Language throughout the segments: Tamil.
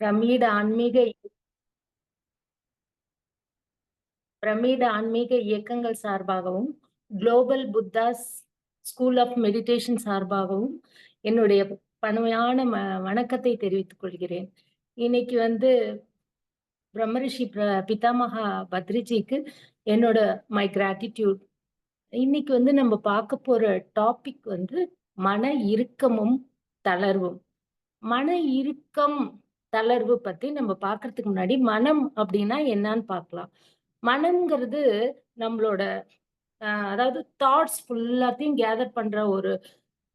பிரமீட ஆன்மீக பிரமீட ஆன்மீக இயக்கங்கள் சார்பாகவும் global Buddhas school of meditation சார்பாகவும் என்னுடைய பணியான ம வணக்கத்தை தெரிவித்துக் கொள்கிறேன். இன்னைக்கு வந்து பிரம்மரிஷி பிர பிதாமகா பத்ரிஜிக்கு என்னோட மை கிராட்டிடியூட். இன்னைக்கு வந்து நம்ம பார்க்க போற டாபிக் வந்து மன இறுக்கமும் தளர்வும். மன இறுக்கம் தளர்வு பத்தி நம்ம பாக்குறதுக்கு முன்னாடி மனம் அப்படின்னா என்னன்னு பார்க்கலாம் மனம்ங்கிறது நம்மளோட அதாவது தாட்ஸ் ஃபுல்லாத்தையும் கேதர் பண்ற ஒரு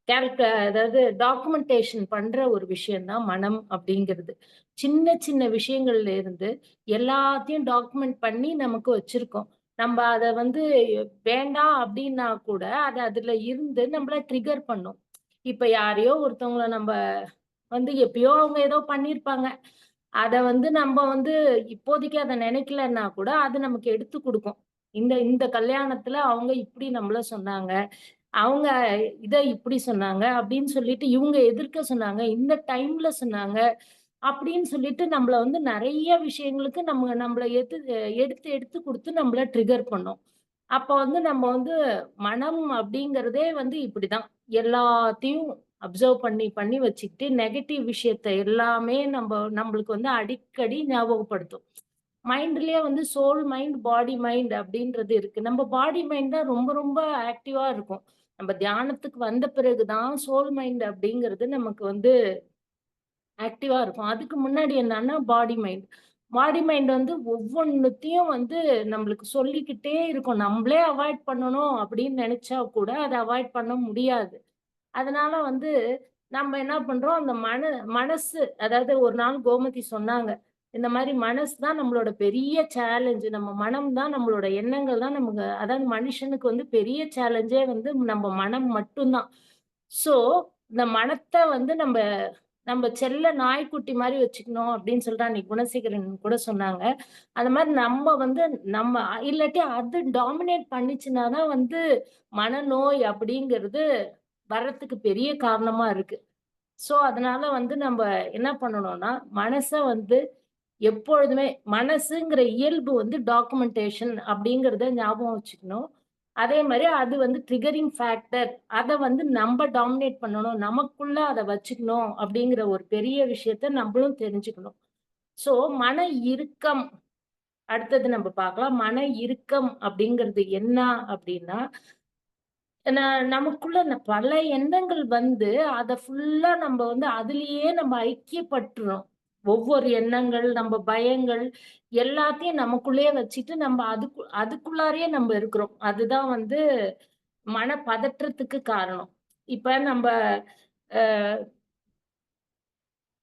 கேரக்டர் அதாவது டாக்குமெண்டேஷன் பண்ற ஒரு விஷயம்தான் மனம் அப்படிங்கிறது. சின்ன சின்ன விஷயங்கள்ல இருந்து எல்லாத்தையும் டாக்குமெண்ட் பண்ணி நமக்கு வச்சிருக்கோம். நம்ம அதை வந்து வேண்டாம் அப்படின்னா கூட அது அதுல இருந்து நம்மள ட்ரிகர் பண்ணும். இப்ப யாரையோ ஒருத்தவங்கள நம்ம வந்து எப்பயோ அவங்க ஏதோ பண்ணியிருப்பாங்க அத வந்து நம்ம வந்து இப்போதைக்கு அதை நினைக்கலன்னா கூட அது நமக்கு எடுத்து கொடுக்கும். இந்த இந்த கல்யாணத்துல அவங்க இப்படி நம்மள சொன்னாங்க. அவங்க இதை இப்படி சொன்னாங்க அப்படின்னு சொல்லிட்டு இவங்க எதிர்க்க சொன்னாங்க. இந்த டைம்ல சொன்னாங்க அப்படின்னு சொல்லிட்டு நம்மள வந்து நிறைய விஷயங்களுக்கு நம்ம நம்மள எது எடுத்து எடுத்து கொடுத்து நம்மள ட்ரிகர் பண்ணும். அப்ப வந்து நம்ம வந்து மனம் அப்படிங்கிறதே வந்து இப்படிதான். எல்லாத்தையும் அப்சர்வ் பண்ணி பண்ணி வச்சுக்கிட்டு நெகட்டிவ் விஷயத்த எல்லாமே நம்ம நம்மளுக்கு வந்து அடிக்கடி ஞாபகப்படுத்தும். மைண்ட்லயே வந்து சோல் மைண்ட் பாடி மைண்ட் அப்படின்றது இருக்கு. நம்ம பாடி மைண்ட் தான் ரொம்ப ரொம்ப ஆக்டிவா இருக்கும். நம்ம தியானத்துக்கு வந்த பிறகுதான் சோல் மைண்ட் அப்படிங்கிறது நமக்கு வந்து ஆக்டிவா இருக்கும். அதுக்கு முன்னாடி என்னன்னா பாடி மைண்ட். பாடி மைண்ட் வந்து ஒவ்வொன்னுத்தையும் வந்து நம்மளுக்கு சொல்லிக்கிட்டே இருக்கும். நம்மளே அவாய்ட் பண்ணணும் அப்படின்னு நினைச்சா கூட அதை அவாய்ட் பண்ண முடியாது. அதனால வந்து நம்ம என்ன பண்றோம் அந்த மன மனசு அதாவது ஒரு நாள் கோமதி சொன்னாங்க இந்த மாதிரி மனசு தான் நம்மளோட பெரிய சேலஞ்சு நம்ம மனம் தான் நம்மளோட எண்ணங்கள் தான் நமக்கு அதாவது மனுஷனுக்கு வந்து பெரிய சேலஞ்சே வந்து நம்ம மனம் மட்டும்தான். ஸோ இந்த மனத்தை வந்து நம்ம நம்ம செல்ல நாய்க்குட்டி மாதிரி வச்சுக்கணும் அப்படின்னு சொல்லிட்டு அன்னைக்கு குணசேகரன் கூட சொன்னாங்க. அந்த மாதிரி நம்ம வந்து நம்ம இல்லாட்டி அது டாமினேட் பண்ணிச்சுன்னா தான் வந்து மனநோய் அப்படிங்கிறது வர்றதுக்கு பெரிய காரணமா இருக்கு. சோ அதனால வந்து நம்ம என்ன பண்ணணும்னா மனசை வந்து எப்பொழுதுமே மனசுங்கிற இயல்பு வந்து டாக்குமெண்டேஷன் அப்படிங்கிறத ஞாபகம் வச்சுக்கணும். அதே மாதிரி அது வந்து ட்ரிகரிங் ஃபேக்டர் அதை வந்து நம்ம டாமினேட் பண்ணணும். நமக்குள்ள அதை வச்சுக்கணும் அப்படிங்கிற ஒரு பெரிய விஷயத்த நம்மளும் தெரிஞ்சுக்கணும். சோ மன இறுக்கம் அடுத்தது நம்ம பார்க்கலாம். மன இறுக்கம் அப்படிங்கிறது என்ன அப்படின்னா நமக்குள்ள அந்த பல எண்ணங்கள் வந்து அதை ஃபுல்லா நம்ம வந்து அதுலயே நம்ம ஐக்கியப்பட்டுறோம் ஒவ்வொரு எண்ணங்கள் நம்ம பயங்கள் எல்லாத்தையும் நமக்குள்ளேயே வச்சுட்டு நம்ம அதுக்கு அதுக்குள்ளாரே நம்ம இருக்கிறோம். அதுதான் வந்து மன பதற்றத்துக்கு காரணம். இப்ப நம்ம அஹ்,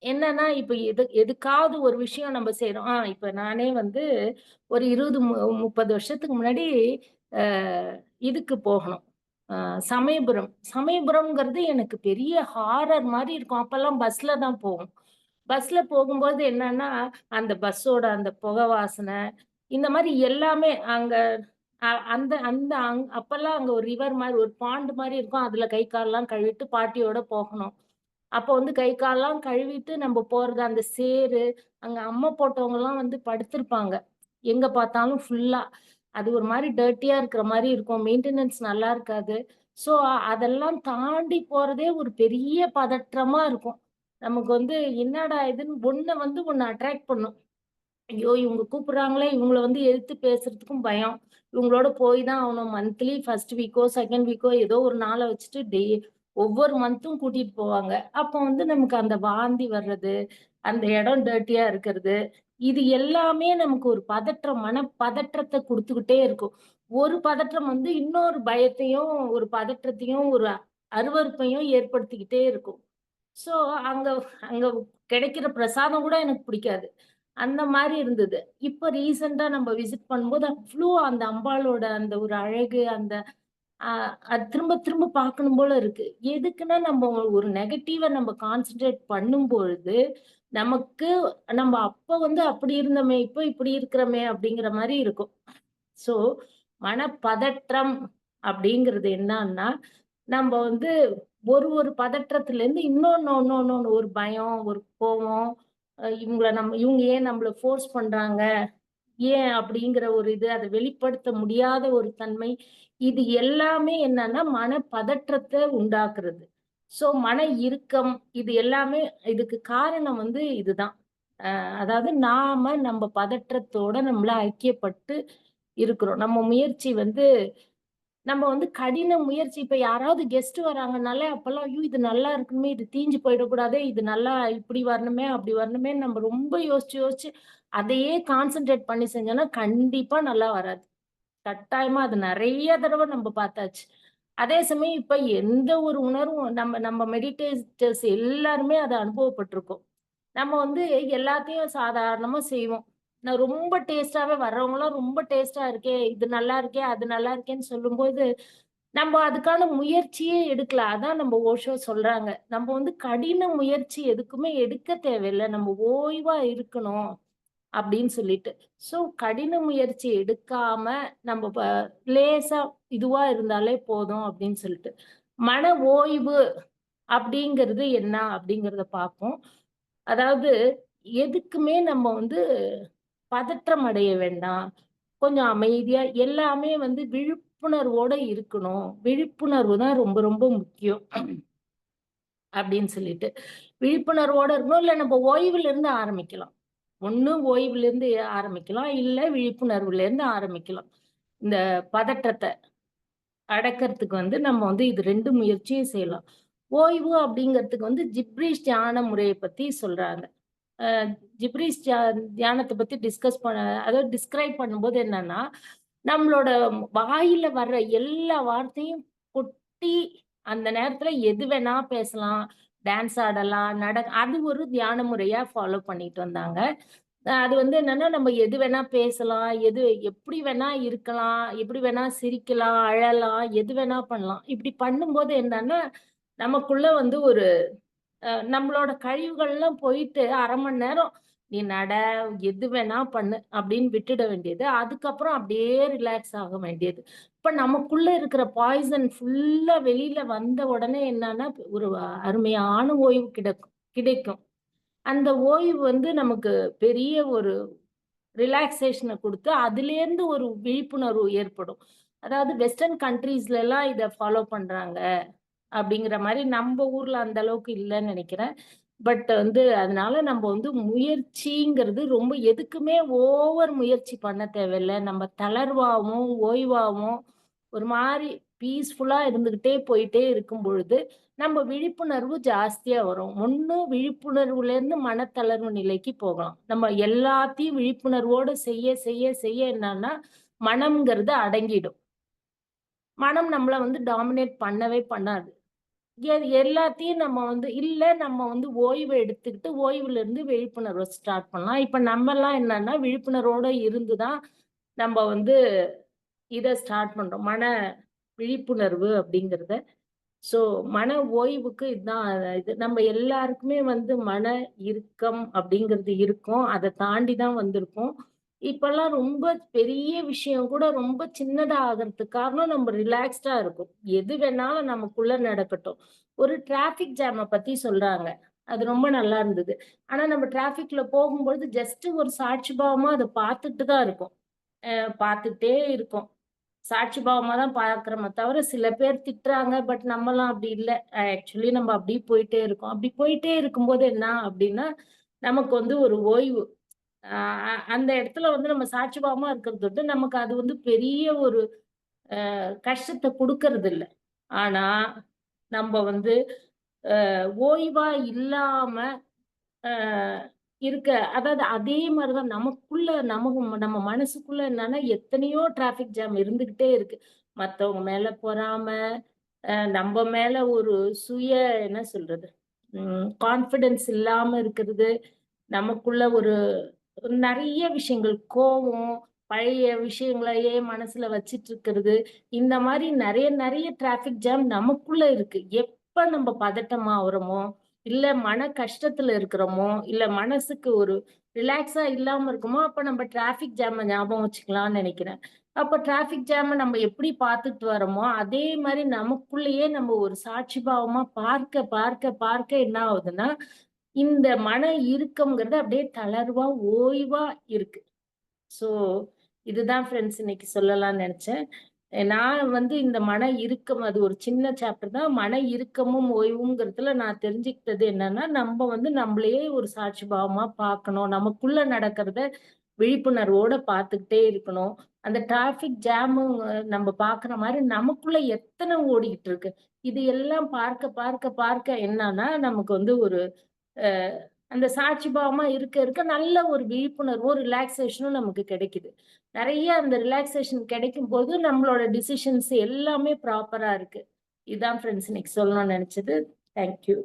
என்னன்னா இப்ப எது எதுக்காவது ஒரு விஷயம் நம்ம செய்யறோம் ஆஹ் இப்ப நானே வந்து ஒரு இருபது மு- முப்பது வருஷத்துக்கு முன்னாடி இதுக்கு போகணும். சமயபுரம். சமயபுரம்ங்கிறது எனக்கு பெரிய ஹாரர் மாதிரி இருக்கும். அப்பெல்லாம் பஸ்ல தான் போகும் பஸ்ல போகும்போது என்னன்னா அந்த பஸ்ஸோட அந்த புகை வாசனை இந்த மாதிரி எல்லாமே அங்க அ- அந்த அந்த அங் அப்பெல்லாம் அங்க ஒரு ரிவர் மாதிரி ஒரு பாண்டு மாதிரி இருக்கும். அதுல கை கால்லாம் கழுவிட்டு பாட்டியோட போகணும். அப்போ வந்து கை கால்லாம் கழுவிட்டு நம்ம போறது அந்த சேரு அங்க அம்மா போட்டவங்க எல்லாம் வந்து படுத்திருப்பாங்க. எங்க பார்த்தாலும் ஃபுல்லா அது ஒரு மாதிரி டர்ட்டியா இருக்கிற மாதிரி இருக்கும். மெயின்டெனன்ஸ் நல்லா இருக்காது. ஸோ அதெல்லாம் தாண்டி போறதே ஒரு பெரிய பதற்றமா இருக்கும். நமக்கு வந்து என்னடா இதுன்னு ஒண்ணு வந்து ஒண்ணு அட்ராக்ட் பண்ணும். ஐயோ இவங்க கூப்பிடுறாங்களே இவங்கள வந்து எதிர்த்து பேசுறதுக்கும் பயம். இவங்களோட போய் தான் ஆகணும். மந்த்லி ஃபர்ஸ்ட் வீக்கோ செகண்ட் வீக்கோ ஏதோ ஒரு நாளை வச்சுட்டு டே ஒவ்வொரு மந்த்தும் கூட்டிட்டு போவாங்க. அப்போ வந்து நமக்கு அந்த வாந்தி வர்றது அந்த இடம் டர்ட்டியா இருக்கிறது இது எல்லாமே நமக்கு ஒரு பதற்றம் மன பதற்றத்தை கொடுத்துக்கிட்டே இருக்கும். ஒரு பதற்றம் வந்து இன்னொரு பயத்தையும் ஒரு பதற்றத்தையும் ஒரு அருவருப்பையும் ஏற்படுத்திக்கிட்டே இருக்கும். ஸோ அங்க அங்க கிடைக்கிற பிரசாதம் கூட எனக்கு பிடிக்காது. அந்த மாதிரி இருந்தது. இப்போ ரீசெண்டா நம்ம விசிட் பண்ணும்போது அவ்வளோ அந்த அம்பாளோட அந்த ஒரு அழகு அந்த அது திரும்ப திரும்ப பார்க்கணும் போல இருக்கு. எதுக்குன்னா நம்ம ஒரு நெகட்டிவை நம்ம கான்சென்ட்ரேட் பண்ணும் பொழுது நமக்கு நம்ம அப்ப வந்து அப்படி இருந்தோமே இப்போ இப்படி இருக்கிறோமே அப்படிங்கிற மாதிரி இருக்கும். ஸோ மனப்பதற்றம் அப்படிங்கிறது என்னன்னா நம்ம வந்து ஒரு ஒரு பதற்றத்துல இருந்து இன்னொன்னு ஒன்று ஒரு பயம் ஒரு கோபம் இவங்களை நம்ம இவங்க ஏன் நம்மள ஃபோர்ஸ் பண்றாங்க? ஏன் அப்படிங்கிற ஒரு இது அதை வெளிப்படுத்த முடியாத ஒரு தன்மை இது எல்லாமே என்னன்னா மன பதற்றத்தை உண்டாக்குறது. சோ மன இறுக்கம் இது எல்லாமே இதுக்கு காரணம் வந்து இதுதான். அதாவது நாம நம்ம பதற்றத்தோட நம்மள ஐக்கியப்பட்டு இருக்கிறோம். நம்ம முயற்சி வந்து நம்ம வந்து கடின முயற்சி. இப்ப யாராவது கெஸ்ட் வராங்கனாலே அப்பெல்லாம் ஐயோ இது நல்லா இருக்கணுமே இது தீஞ்சு போயிடக்கூடாதே இது நல்லா இப்படி வரணுமே அப்படி வரணுமே நம்ம ரொம்ப யோசிச்சு யோசிச்சு அதையே கான்சென்ட்ரேட் பண்ணி செஞ்சோம்னா கண்டிப்பா நல்லா வராது. கட்டாயமா அது நிறைய தடவை நம்ம பார்த்தாச்சு. அதே சமயம் இப்ப எந்த ஒரு உணர்வும் நம்ம நம்ம மெடிடேட்டர்ஸ் எல்லாருமே அதை அனுபவப்பட்டிருக்கோம். நம்ம வந்து எல்லாத்தையும் சாதாரணமா செய்வோம். நான் ரொம்ப டேஸ்டாவே வர்றவங்களாம் ரொம்ப டேஸ்டா இருக்கே இது நல்லா இருக்கே அது நல்லா இருக்கேன்னு சொல்லும்போது நம்ம அதுக்கான முயற்சியே எடுக்கல. அதான் நம்ம ஓஷோ சொல்றாங்க. நம்ம வந்து கடின முயற்சி எதுக்குமே எடுக்க தேவையில்லை. நம்ம ஓய்வா இருக்கணும் அப்படின்னு சொல்லிட்டு. ஸோ கடின முயற்சி எடுக்காம நம்ம லேசா இதுவா இருந்தாலே போதும் அப்படின்னு சொல்லிட்டு. மன ஓய்வு அப்படிங்கிறது என்ன அப்படிங்கிறத பார்ப்போம். அதாவது எதுக்குமே நம்ம வந்து பதற்றம் அடைய வேண்டாம். கொஞ்சம் அமைதியா எல்லாமே வந்து விழிப்புணர்வோட இருக்கணும். விழிப்புணர்வு தான் ரொம்ப ரொம்ப முக்கியம். அப்படின்னு சொல்லிட்டு. விழிப்புணர்வோட இருக்கணும். இல்ல நம்ம ஓய்வுல இருந்து ஆரம்பிக்கலாம். ஒண்ணு ஓய்வுல இருந்து ஆரம்பிக்கலாம். இல்ல விழிப்புணர்வுல இருந்து ஆரம்பிக்கலாம். இந்த பதற்றத்தை அடக்கிறதுக்கு வந்து நம்ம வந்து இது ரெண்டு முயற்சியும் செய்யலாம். ஓய்வு அப்படிங்கிறதுக்கு வந்து ஜிப்ரிஷ் தியான முறையை பத்தி சொல்றாங்க. ஜிப்ரிஸ் தியானத்தை பத்தி டிஸ்கஸ் பண்ண அதாவது டிஸ்கிரைப் பண்ணும்போது என்னன்னா நம்மளோட வாயில வர்ற எல்லா வார்த்தையும் கொட்டி அந்த நேரத்துல எது வேணா பேசலாம். டான்ஸ் ஆடலாம் நட அது ஒரு தியான முறையா ஃபாலோ பண்ணிட்டு வந்தாங்க. அது வந்து என்னன்னா நம்ம எது வேணா பேசலாம் எது எப்படி வேணா இருக்கலாம் எப்படி வேணா சிரிக்கலாம் அழலாம் எது வேணா பண்ணலாம். இப்படி பண்ணும்போது என்னன்னா நமக்குள்ள வந்து ஒரு நம்மளோட கழிவுகள்லாம் போயிட்டு அரை மணி நேரம் நீ நட எது வேணா பண்ணு அப்படின்னு விட்டுட வேண்டியது. அதுக்கப்புறம் அப்படியே ரிலாக்ஸ் ஆக வேண்டியது. இப்ப நமக்குள்ள இருக்கிற பாய்சன் ஃபுல்லா வெளியில வந்த உடனே என்னன்னா ஒரு அருமையான ஓய்வு கிடைக்கும் கிடைக்கும். அந்த ஓய்வு வந்து நமக்கு பெரிய ஒரு ரிலாக்ஸேஷனை கொடுத்து அதுலேருந்து ஒரு விழிப்புணர்வு ஏற்படும். அதாவது வெஸ்டர்ன் கண்ட்ரீஸ்ல எல்லாம் இதை ஃபாலோ பண்றாங்க. அப்படிங்கிற மாதிரி நம்ம ஊர்ல அந்த அளவுக்கு இல்லைன்னு நினைக்கிறேன். பட் வந்து அதனால நம்ம வந்து முயற்சிங்கிறது ரொம்ப எதுக்குமே ஓவர் முயற்சி பண்ண தேவையில்லை. நம்ம தளர்வாகவும் ஓய்வாகவும் ஒரு மாதிரி பீஸ்ஃபுல்லாக இருந்துக்கிட்டே போயிட்டே இருக்கும் பொழுது நம்ம விழிப்புணர்வு ஜாஸ்தியாக வரும். ஒன்றும் விழிப்புணர்வுலேருந்து மனத்தளர்வு நிலைக்கு போகலாம். நம்ம எல்லாத்தையும் விழிப்புணர்வோடு செய்ய செய்ய செய்ய என்னன்னா மனம்ங்கிறது அடங்கிடும். மனம் நம்மளை வந்து டாமினேட் பண்ணவே பண்ணாது. எல்லாத்தையும் நம்ம வந்து இல்ல நம்ம வந்து ஓய்வு எடுத்துக்கிட்டு ஓய்வுல இருந்து விழிப்புணர்வை ஸ்டார்ட் பண்ணலாம். இப்ப நம்ம எல்லாம் என்னன்னா விழிப்புணர்வோட இருந்துதான் நம்ம வந்து இத ஸ்டார்ட் பண்றோம். மன விழிப்புணர்வு அப்படிங்கறத. சோ மன ஓய்வுக்கு இதுதான் இது நம்ம எல்லாருக்குமே வந்து மன இறுக்கம் அப்படிங்கிறது இருக்கும். அதை தாண்டி தான் வந்திருக்கோம். இப்பெல்லாம் ரொம்ப பெரிய விஷயம் கூட ரொம்ப சின்னதா ஆகிறதுக்கு காரணம் நம்ம ரிலாக்ஸ்டா இருக்கும். எது வேணாலும் நமக்குள்ள நடக்கட்டும். ஒரு டிராபிக் ஜாம பத்தி சொல்றாங்க. அது ரொம்ப நல்லா இருந்தது. ஆனா நம்ம டிராபிக்ல போகும்பொழுது ஜஸ்ட் ஒரு சாட்சி பாவமா அதை பார்த்துட்டு தான் இருக்கும். பார்த்துட்டே இருக்கும். சாட்சி பாவமா தான் பாக்குறோமே தவிர சில பேர் திட்டுறாங்க பட் நம்மலாம் அப்படி இல்லை. ஆக்சுவலி நம்ம அப்படியே போயிட்டே இருக்கோம். அப்படி போயிட்டே இருக்கும்போது என்ன அப்படின்னா நமக்கு வந்து ஒரு ஓய்வு. அந்த இடத்துல வந்து நம்ம சாட்சிபாமா இருக்கிறது நமக்கு அது வந்து பெரிய ஒரு கஷ்டத்தை கொடுக்கறது இல்லை ஆனா நம்ம வந்து ஓய்வா இல்லாம இருக்க அதாவது அதே மாதிரிதான் நமக்குள்ள நமக்கு நம்ம மனசுக்குள்ள என்னன்னா எத்தனையோ டிராபிக் ஜாம் இருந்துகிட்டே இருக்கு. மத்தவங்க மேல பொறாம நம்ம மேல ஒரு சுய என்ன சொல்றது கான்ஃபிடென்ஸ் இல்லாம இருக்கிறது நமக்குள்ள ஒரு நிறைய விஷயங்கள் கோபம் பழைய விஷயங்களையே மனசுல வச்சிட்டு இருக்கிறது இந்த மாதிரி நிறைய நிறைய டிராபிக் ஜாம் நமக்குள்ள இருக்கு. எப்ப நம்ம பதட்டமா ஆகுறோமோ இல்ல மன கஷ்டத்துல இருக்கிறோமோ இல்ல மனசுக்கு ஒரு ரிலாக்ஸா இல்லாம இருக்குமோ அப்ப நம்ம டிராபிக் ஜாம ஞாபகம் வச்சுக்கலாம்னு நினைக்கிறேன். அப்ப டிராபிக் ஜாம நம்ம எப்படி பார்த்துட்டு வரோமோ அதே மாதிரி நமக்குள்ளேயே நம்ம ஒரு சாட்சி பாவமா பார்க்க பார்க்க பார்க்க என்ன ஆகுதுன்னா இந்த மன இறுக்கம்ங்கிறது அப்படியே தளர்வா, ஓய்வா இருக்கு. ஸோ இதுதான் ஃப்ரெண்ட்ஸ் இன்னைக்கு சொல்லலாம்னு நினைச்சேன் நான் வந்து இந்த மன இறுக்கம் அது ஒரு சின்ன சாப்டர் தான். மன இறுக்கமும், ஓய்வுங்கிறதுல நான் தெரிஞ்சுக்கிட்டது என்னன்னா, நம்ம வந்து நம்மளையே ஒரு சாட்சி பாவமா பார்க்கணும். நமக்குள்ள நடக்கிறத விழிப்புணர்வோட பார்த்துக்கிட்டே இருக்கணும். அந்த டிராஃபிக் ஜாமு நம்ம பார்க்குற மாதிரி நமக்குள்ள எத்தனை ஓடிக்கிட்டு இருக்கு. இது எல்லாம் பார்க்க, பார்க்க, பார்க்க என்னன்னா, நமக்கு வந்து ஒரு அந்த சாட்சி பாவமா இருக்க, இருக்க நல்ல ஒரு விழிப்புணர்வும், ரிலாக்ஸேஷனும் நமக்கு கிடைக்குது. நிறைய அந்த ரிலாக்சேஷன் கிடைக்கும்போது, நம்மளோட டிசிஷன்ஸ் எல்லாமே ப்ராப்பரா இருக்கு. இதுதான் ஃப்ரெண்ட்ஸ் இன்னைக்கு சொல்லணும்னு நினைச்சது தேங்க் யூ.